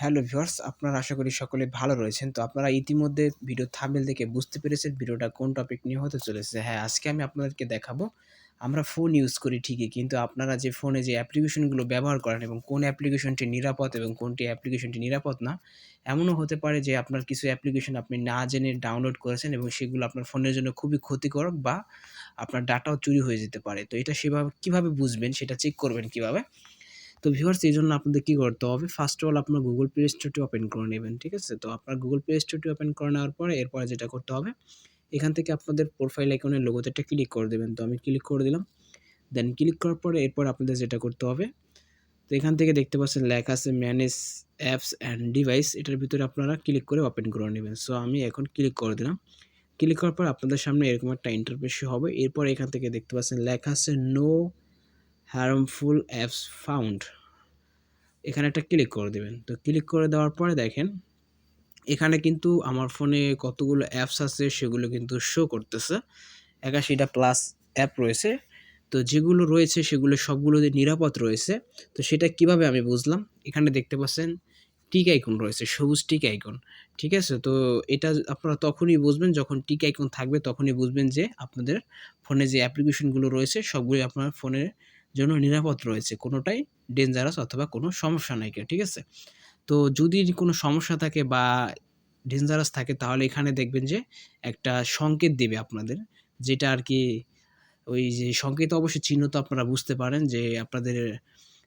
Hello viewers, আপনারা আশা করি সকলে ভালো রয়েছেন। তো আপনারা ইতিমধ্যে ভিডিও থাম্বনেল দেখে বুঝতে পেরেছেন ভিডিওটা কোন টপিক নিয়ে হতে চলেছে। হ্যাঁ আজকে আমি আপনাদেরকে দেখাবো। আমরা ফোন ইউজ করি ঠিকই, কিন্তু আপনারা যে ফোনে যে অ্যাপ্লিকেশনগুলো ব্যবহার করেন এবং কোন অ্যাপ্লিকেশনটি নিরাপদ এবং কোনটি অ্যাপ্লিকেশনটি নিরাপদ না, এমনও হতে পারে যে আপনার কিছু অ্যাপ্লিকেশন আপনি না জেনে ডাউনলোড করেছেন এবং সেগুলো আপনার ফোনের জন্য খুবই ক্ষতিকারক বা আপনার ডাটাও চুরি হয়ে যেতে পারে। তো এটা সেভাবে, কীভাবে বুঝবেন সেটা চেক করবেন কীভাবে? তো ভিউয়ার্স এই জন্য আপনাদের কী করতে হবে? ফার্স্ট অল আপনার গুগল প্লে স্টোরটি ওপেন করে নেবেন, ঠিক আছে? তো আপনার গুগল প্লে স্টোরটি ওপেন করে নেওয়ার পরে এরপরে যেটা করতে হবে, এখান থেকে আপনাদের প্রোফাইল আইকনের লোগোতে একটা ক্লিক করে দেবেন। তো আমি ক্লিক করে দিলাম দেন ক্লিক করার পরে এরপর আপনাদের যেটা করতে হবে, তো এখান থেকে দেখতে পাচ্ছেন লেখা আছে ম্যানেজ অ্যাপস অ্যান্ড ডিভাইস এটার ভিতরে আপনারা ক্লিক করে ওপেন করে নেবেন। সো আমি এখন ক্লিক করে দিলাম ক্লিক করার পর আপনাদের সামনে এরকম একটা ইন্টারফেস হবে। এরপর এখান থেকে দেখতে পাচ্ছেন লেখা আছে নো হার্মফুল অ্যাপস ফাউন্ড এখানে একটা ক্লিক করে দেবেন। তো ক্লিক করে দেওয়ার পরে দেখেন, এখানে কিন্তু আমার ফোনে কতগুলো অ্যাপস আছে সেগুলো কিন্তু শো করতেছে। একাশিটা প্লাস অ্যাপ রয়েছে। তো যেগুলো রয়েছে সেগুলো সবগুলো যে নিরাপদ রয়েছে। তো সেটা কীভাবে আমি বুঝলাম? এখানে দেখতে পাচ্ছেন টিক আইকন রয়েছে, সবুজ টিক আইকন ঠিক আছে? তো এটা আপনারা তখনই বুঝবেন, যখন টিক আইকন থাকবে তখনই বুঝবেন যে আপনাদের ফোনে যে অ্যাপ্লিকেশনগুলো রয়েছে সবগুলি আপনার ফোনের জন্য নিরাপদ রয়েছে। কোনোটাই ডেঞ্জারাস অথবা কোনো সমস্যা নাই ঠিক আছে? তো যদি কোনো সমস্যা থাকে বা ডেঞ্জারাস থাকে, তাহলে এখানে দেখবেন যে একটা সংকেত দেবে আপনাদের, যেটা আর কি ওই যে সংকেত অবশ্যই চিহ্ন তো আপনারা বুঝতে পারেন যে আপনাদের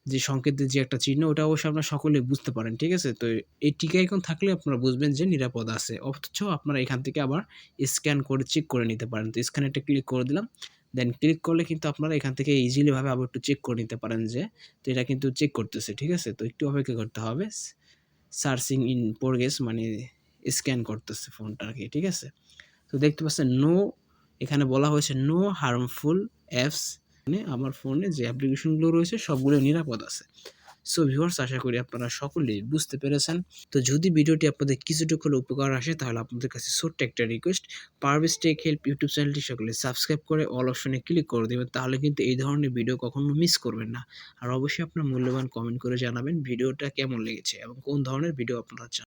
যে সংকেতের যে একটা চিহ্ন, ওটা অবশ্যই আপনারা সকলে বুঝতে পারেন, ঠিক আছে? তো এই টিকা এখন থাকলে আপনারা বুঝবেন যে নিরাপদ আছে। অথচ আপনারা এখান থেকে আবার স্ক্যান করে চেক করে নিতে পারেন। তো স্ক্যানেরটা ক্লিক করে দিলাম দেন ক্লিক করলে কিন্তু আপনারা এখান থেকে ইজিলিভাবে আবার একটু চেক করে নিতে পারেন যে, তো এটা কিন্তু চেক করতেছে, ঠিক আছে? তো একটু অপেক্ষা করতে হবে। সার্চিং ইন প্রোগ্রেস মানে স্ক্যান করতেছে ফোনটাকে ঠিক আছে? তো দেখতে পাচ্ছেন নো এখানে বলা হয়েছে নো হার্মফুল অ্যাপস মানে আমার ফোনে যে অ্যাপ্লিকেশনগুলো রয়েছে সবগুলো নিরাপদ আছে। সো ভিউয়ার্স, আশা করি আপনারা সকলেই বুঝতে পেরেছেন। তো যদি ভিডিওটি আপনাদের কিছুটুকু উপকার আসে, তাহলে আপনাদের কাছে ছোট্ট একটা request Parvez tech help YouTube চ্যানেলটি সকলে সাবস্ক্রাইব করে অল অপশনে ক্লিক করে দেবেন, তাহলে কিন্তু এই ধরনের ভিডিও কখনো মিস করবেন না। আর অবশ্যই আপনার মূল্যবান কমেন্ট করে জানাবেন, ভিডিওটা কেমন লেগেছে এবং কোন ধরনের ভিডিও আপনারা চান।